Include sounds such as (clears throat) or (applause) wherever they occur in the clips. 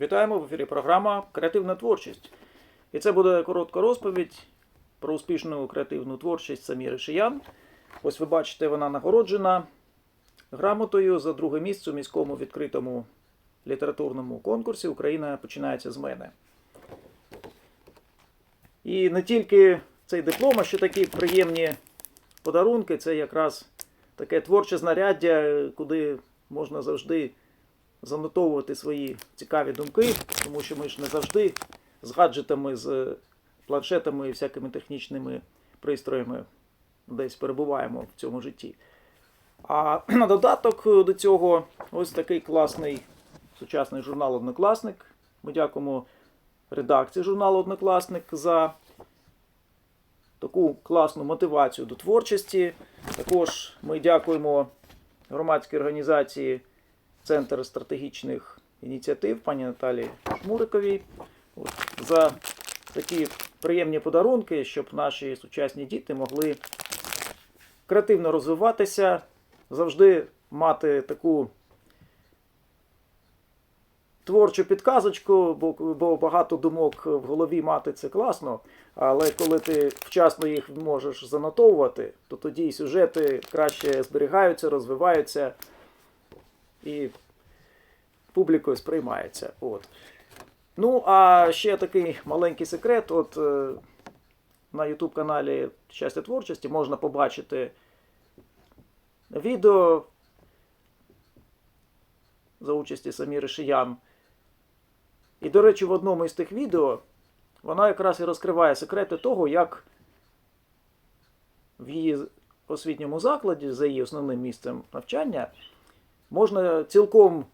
Вітаємо в ефірі програма Креативна творчість. І це буде коротка розповідь про успішну креативну творчість Саміри Шиян. Ось ви бачите, вона нагороджена грамотою за друге місце у міському відкритому літературному конкурсі Україна починається з мене. І не тільки цей диплом, а ще такі приємні подарунки це якраз таке творче знаряддя, куди можна завжди занотовувати свої цікаві думки, тому що ми ж не завжди з гаджетами, з планшетами і всякими технічними пристроями десь перебуваємо в цьому житті. А (clears throat) на додаток до цього ось такий класний сучасний журнал Однокласник. Ми дякуємо редакції журналу Однокласник за таку класну мотивацію до творчості. Також ми дякуємо громадській організації Центр стратегічних ініціатив пані Наталі Шмуриковій от, за такі приємні подарунки, щоб наші сучасні діти могли креативно розвиватися, завжди мати таку творчу підказочку, бо, бо багато думок в голові мати це класно. Але коли ти вчасно їх можеш занотовувати, то тоді і сюжети краще зберігаються, розвиваються і публікою сприймається. От. Ну, а ще такий маленький секрет. От е, на YouTube каналі Щастя творчості можна побачити відео за участі Саміри Шиян. І, до речі, в одному із тих відео вона якраз і розкриває секрети того, як в її освітньому закладі, за її основним місцем навчання, можна цілком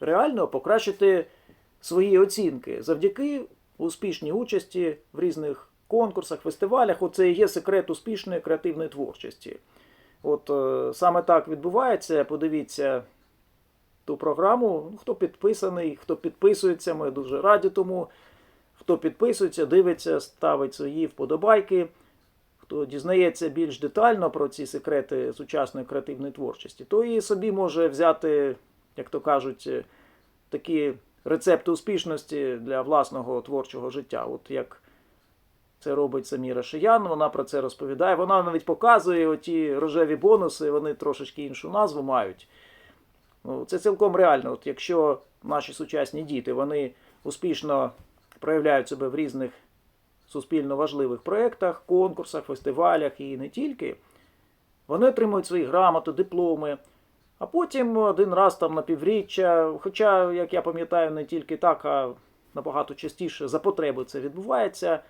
реально покращити свої оцінки завдяки успішній участі в різних конкурсах, фестивалях. Оце і є секрет успішної креативної творчості. От е, саме так відбувається. Подивіться ту програму. Ну, Хто підписаний, хто підписується, ми дуже раді тому. Хто підписується, дивиться, ставить свої вподобайки. Хто дізнається більш детально про ці секрети сучасної креативної творчості, то і собі може взяти, як то кажуть, е, такі рецепти успішності для власного творчого життя. От як це робить Саміра Шиян, вона про це розповідає. Вона навіть показує оті рожеві бонуси, вони трошечки іншу назву мають. Ну, Це цілком реально. От Якщо наші сучасні діти вони успішно проявляють себе в різних суспільно важливих проєктах, конкурсах, фестивалях і не тільки, вони отримують свої грамоти, дипломи. А потім один раз там на півріччя, хоча, як я пам'ятаю, не тільки так, а набагато частіше за потреби це відбувається.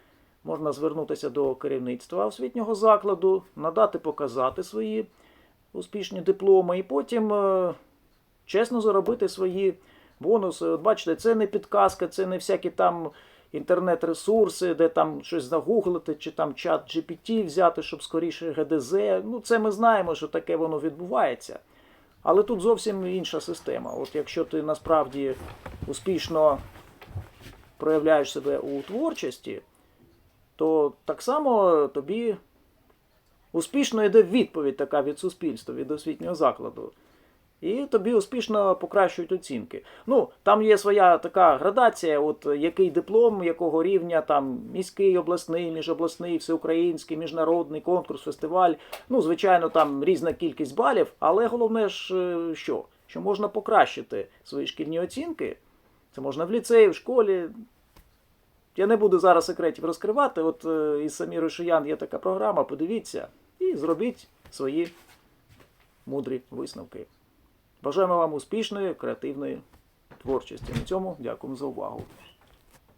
Можна звернутися до керівництва освітнього закладу, надати показати свої успішні дипломи, і потім е, чесно заробити свої бонуси. От бачите, це не підказка, це не всякі там інтернет-ресурси, де там щось загуглити, чи там чат GPT взяти, щоб скоріше ГДЗ. Ну, це ми знаємо, що таке воно відбувається. Але тут зовсім інша система. От якщо ти насправді успішно проявляєш себе у творчості, то так само тобі успішно йде відповідь така від суспільства, від освітнього закладу. І тобі успішно покращують оцінки. Ну, там є своя така градація, от який диплом, якого рівня, там міський, обласний, міжобласний, всеукраїнський, міжнародний конкурс, фестиваль. Ну, звичайно, там різна кількість балів, але головне ж е, що? Що можна покращити свої шкільні оцінки. Це можна в ліцеї, в школі. Я не буду зараз секретів розкривати. От е, із Самірою Шиян є така програма, подивіться і зробіть свої мудрі висновки. Бажаємо вам успішної креативної творчості. На цьому дякуємо за увагу.